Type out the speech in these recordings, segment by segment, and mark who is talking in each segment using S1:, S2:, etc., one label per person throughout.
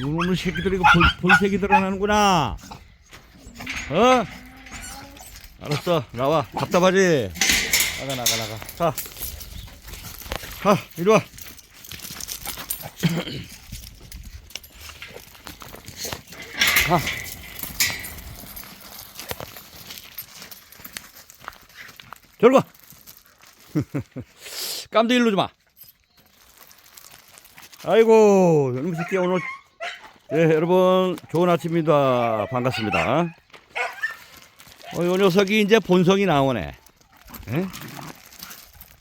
S1: 이놈의 새끼들이 이거 볼, 볼색이 드러나는구나. 어? 알았어. 나와. 답답하지? 나가, 나가, 나가. 자. 가, 이리 와. 가. 저리 가. 깜짝 일로 좀 와. 아이고, 이놈 새끼 오늘 네, 여러분 좋은 아침입니다. 반갑습니다. 어, 요 녀석이 이제 본성이 나오네. 에?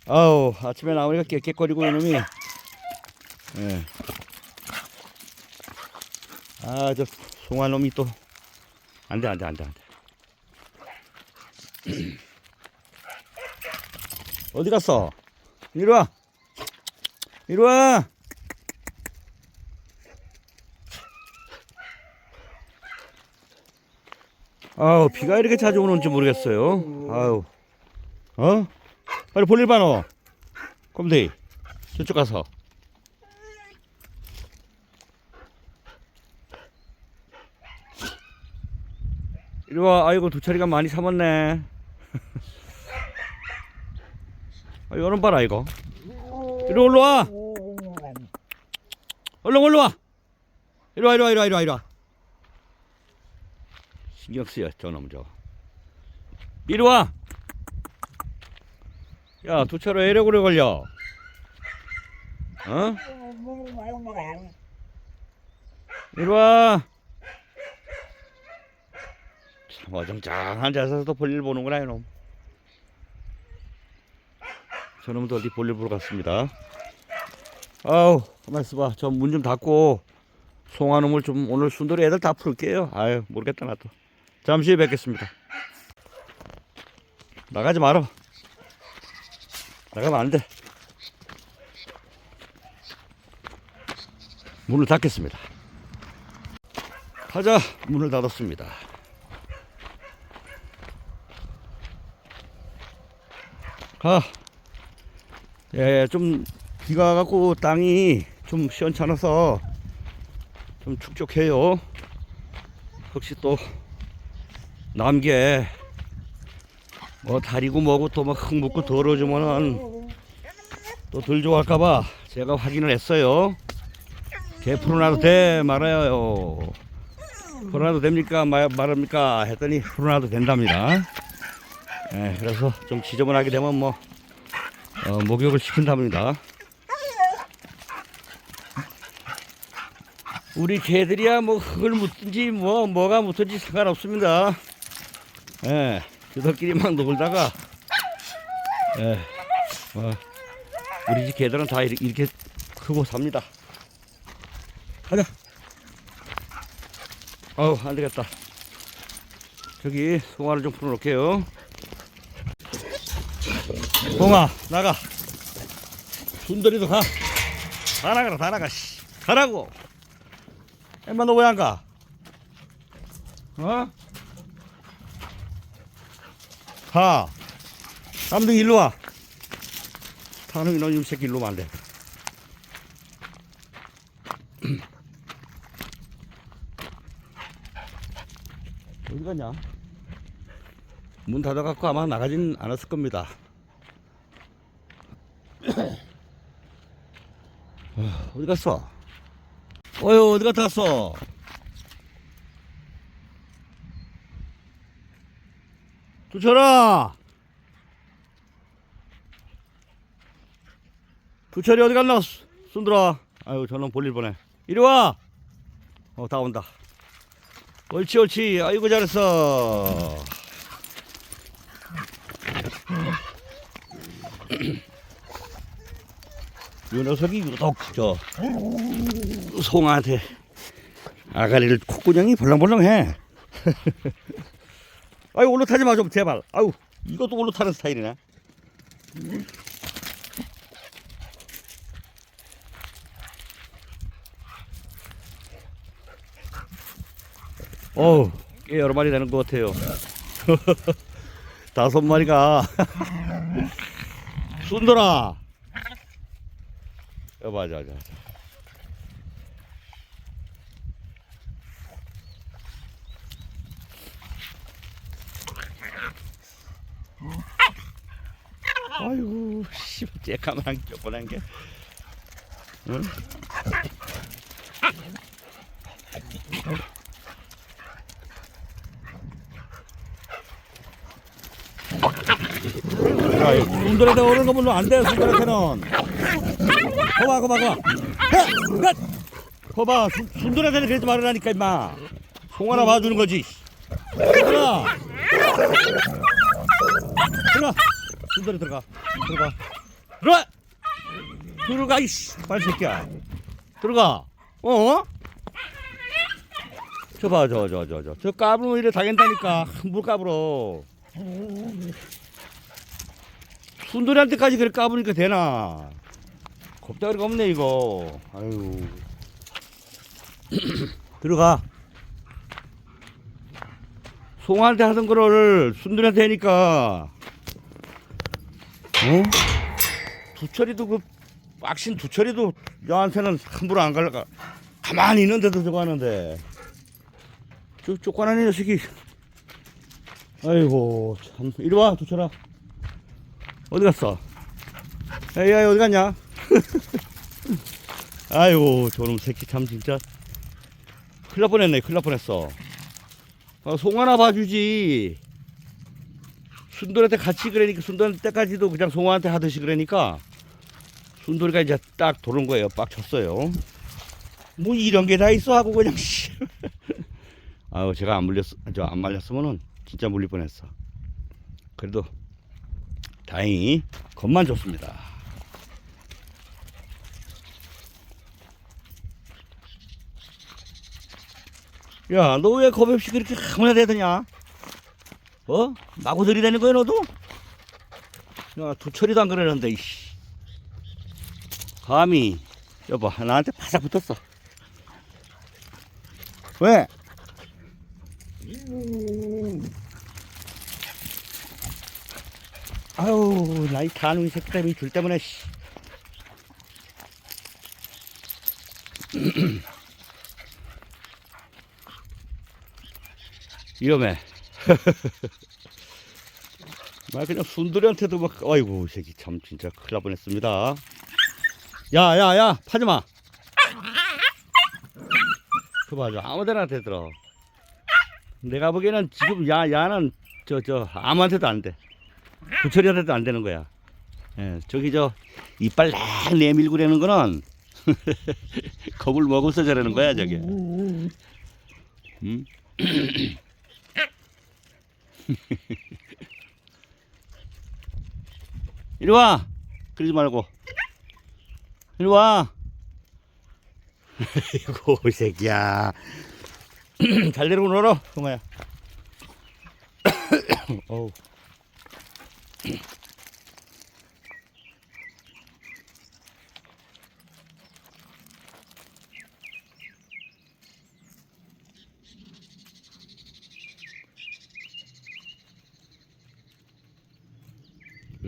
S1: 아우, 아침에 나오니까 깨끗거리고 이놈이. 예. 아, 저 송한 놈이 또. 안 돼, 안 돼, 안 돼, 안 돼. 어디 갔어? 이리 와. 이리 와. 아우 비가 이렇게 자주 오는지 모르겠어요. 아우 어? 빨리 볼일 봐 너. 꼼데이 저쪽 가서. 이리 와. 아이고 두 차리가 많이 삼았네. 아, 이거는 봐라 이거. 이리 올라 와. 얼른 올라 와. 이리 와 이리 와 이리 와 이리 와 이리 와. 신경 쓰여 저놈 저 이리 와! 야 두 차로 에래 오래 걸려. 어? 이리 와! 참 어정쩡한 자세에서 볼일 보는구나 이놈. 저놈도 어디 볼일 보러 갔습니다. 아우 가만 있어봐. 저 문 좀 닫고 송아놈을 좀 오늘 순돌이 애들 다 풀게요. 아유 모르겠다 나도 잠시 후에 뵙겠습니다. 나가지 마라. 나가면 안 돼. 문을 닫겠습니다. 가자, 문을 닫았습니다. 가. 예, 좀 비가 갖고 땅이 좀 시원찮아서 좀 축적해요. 혹시 또 남게 뭐 다리고 뭐고 또 막 흙 묻고 더러워지면은 또 덜 좋아할까봐 제가 확인을 했어요. 개 풀어놔도 돼 말아요. 풀어놔도 됩니까 말, 말합니까 했더니 풀어놔도 된답니다. 예, 그래서 좀 지저분하게 되면 뭐 어, 목욕을 시킨답니다. 우리 개들이야 뭐 흙을 묻든지 뭐 뭐가 묻든지 상관없습니다. 예, 저들끼리 막 놀다가 예, 어, 우리 집 개들은 다 이렇게, 크고 삽니다. 가자. 아우 안 되겠다. 저기 송아를 좀 풀어놓을게요. 송아 나가. 순돌이도 가. 다 나가라 다 나가. 씨. 가라고. 엄마 너 왜 안 가? 어? 가. 남둥이 일로 와. 타는 이놈 새끼 일로 오면 안 돼. 어디 갔냐? 문 닫아갖고 아마 나가진 않았을 겁니다. 어, 어디 갔어? 어휴, 어디 갔다 왔어? 두철아! 두철이 어디 갔나? 순들아. 아유, 저놈 볼일 보네. 이리 와! 어, 다 온다. 옳지, 옳지. 아이고, 잘했어. 이 녀석이 유독, 저, 송아한테 아가리를 콧구녕이 벌렁벌렁해. 아유 올라타지 마 좀 제발. 아유 이것도 올라타는 스타일이네. 어우 꽤 여러 마리 되는 것 같아요. 다섯 마리가 순돌아. 여 맞아 맞아. 아이고 씨 째까만 쪼꼬란 게 응? 야, 순돌한테 오는 거 보면 안 돼, 순돌한테는. 거봐, 거봐, 거봐. 거봐, 순- 순돌한테는 그러지 말으라니까, 임마. 송 하나 봐주는 거지. 들어가. 들어가. 순돌이 들어가. 들어가. 들어가! 들어가, 이씨. 빨리 새끼야. 들어가. 어? 저 봐, 저, 저, 저, 저. 저 까불면 이래 당한다니까. 함부로 까불어. 순돌이한테까지 그래 까부니까 되나? 겁다리가 없네 이거. 아유. 들어가. 송한테 하던 거를 순돌이한테 하니까. 어? 두철이도 그 빡신 두철이도 너한테는 함부로 안 갈라가. 가만히 있는데도 저거 하는데. 저 쪼꼬나니 녀석이. 아이고 참. 이리 와 두철아. 어디 갔어? 에이, 어디 갔냐? 아이고, 저놈 새끼 참 진짜. 큰일 날 뻔했네, 큰일 날 뻔했어. 어, 송 하나 봐주지. 순돌한테 같이 그러니까, 순돌 때까지도 그냥 송한테 하듯이 그러니까, 순돌이가 이제 딱 도는 거예요. 빡 쳤어요. 뭐 이런 게 다 있어 하고 그냥, 씨. 아유, 제가 안 물렸, 저안 말렸으면은 진짜 물릴 뻔했어. 그래도 다행히 겁만 좋습니다. 야, 너 왜 겁 없이 그렇게 가만히 대더냐? 어? 마구 들이대는 거야, 너도? 야, 두철이도 안 그러는데, 이씨. 감히, 여보, 나한테 바삭 붙었어. 왜? 아유, 나이 가는 이 새끼 때문에 줄 때문에, 씨. 위험해. 말 그냥 순돌이한테도 막, 아이고, 이 새끼 참 진짜 큰일 날 뻔했습니다. 야, 야, 야, 파지 마. 그 봐줘, 아무데나 대들어. 내가 보기에는 지금 야, 야는 저, 저, 아무한테도 안 돼. 부처리한테도 안 되는 거야. 예, 저기 저 이빨 날 내밀고 그러는 거는 겁을 먹어서 저러는 거야 저게. 음? 이리 와. 그러지 말고. 이리 와. 이고 이 새끼야. 잘 데리고 놀아, 동아야. 어우.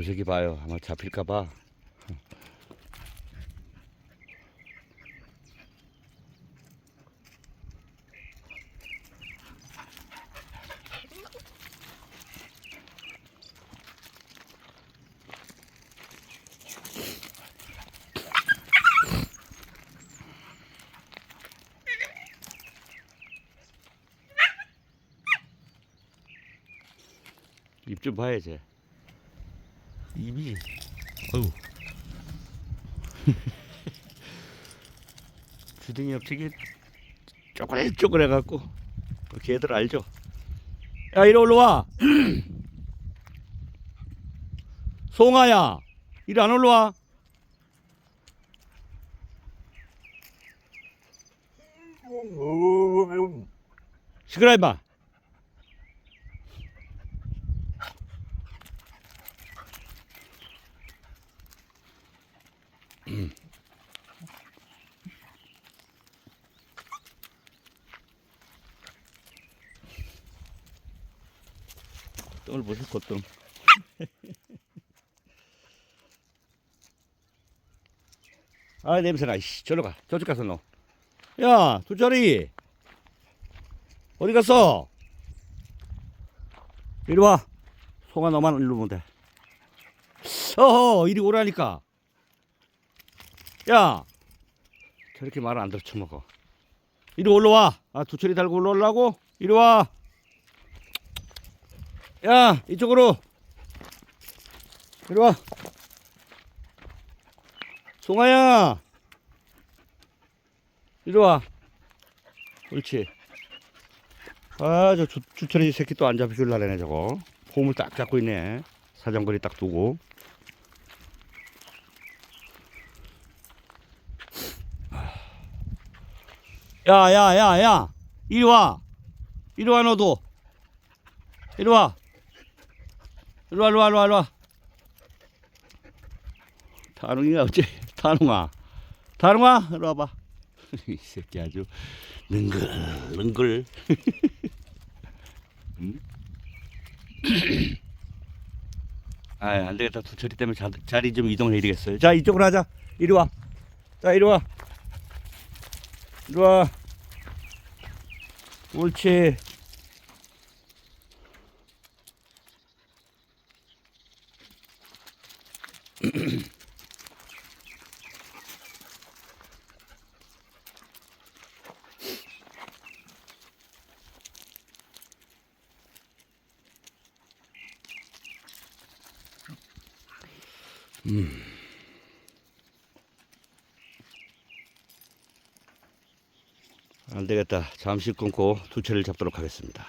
S1: 이 새끼 봐요. 아마 잡힐까봐. 입 좀 봐야지. 입이. 어우 주둥이 옆쪽이 쪼그레 쪼그레 갖고 그 걔들 알죠? 야 이리 올라와. 송아야 이리 안 올라와. 시끄러 임마 똥을 보세요 콧똥 아 냄새나 씨. 저리 가. 저쪽 가서 너 야 두짜리. 어디 갔어? 이리 와. 송아 너만 일로 오면 돼. 어허 이리 오라니까 야 저렇게 말 안 들어 쳐먹어. 이리 올라와. 아 두철이 달고 올라오려고? 이리 와 야 이쪽으로. 이리 와. 송아야. 이리 와. 옳지. 아 저 주철이 새끼 또 안 잡히길라네 저거. 폼을 딱 잡고 있네. 사정거리 딱 두고 야 야 야 야 이리 와 이리 와 너도 이리 와 이리 와 이리 와 이리 와 이리 와 다롱이가 어째 다롱아 다롱아 이리 와봐 이 새끼 아주 능글 능글 응? 아, 안 되겠다. 두철이 때문에 자, 자리 좀 이동해야 되겠어요. 자, 이쪽으로 하자. 이리 와. 자, 이리 와. 이리 와. 옳지. 안 되겠다. 잠시 끊고 두철을 잡도록 하겠습니다.